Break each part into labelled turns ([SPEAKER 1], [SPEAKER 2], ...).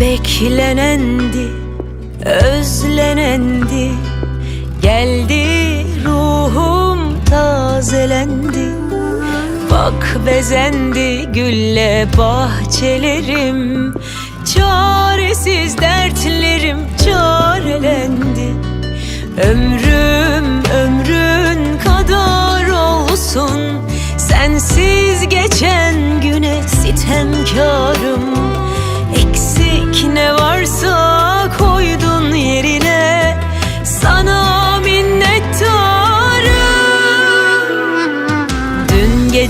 [SPEAKER 1] Beklenendi, özlenendi Geldi ruhum tazelendi Bak bezendi gülle bahçelerim Çaresiz dertlerim çarelendi. Ömrüm ömrün kadar olsun Sensiz geçen güne sitemkarım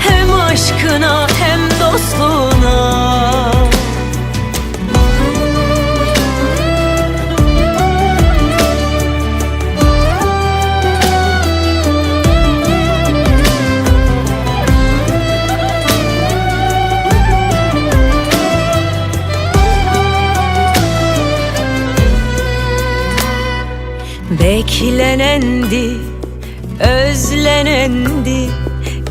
[SPEAKER 1] Hem aşkına hem dostluğuna. Beklenendi, özlenendi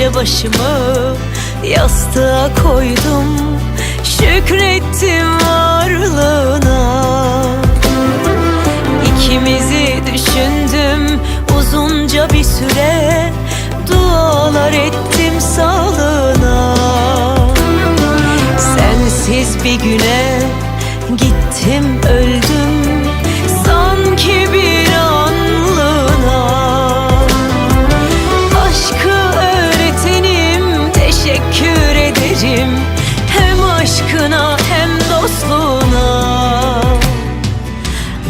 [SPEAKER 1] gece başımı yastığa koydum. Şükrettim varlığına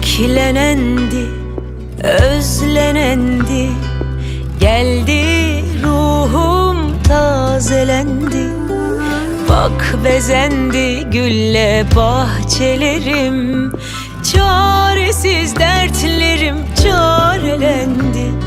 [SPEAKER 1] Beklenendi, özlenendi. Geldi ruhum tazelendi. Bak bezendi gülle bahçelerim. Çaresiz dertlerim çarelendi.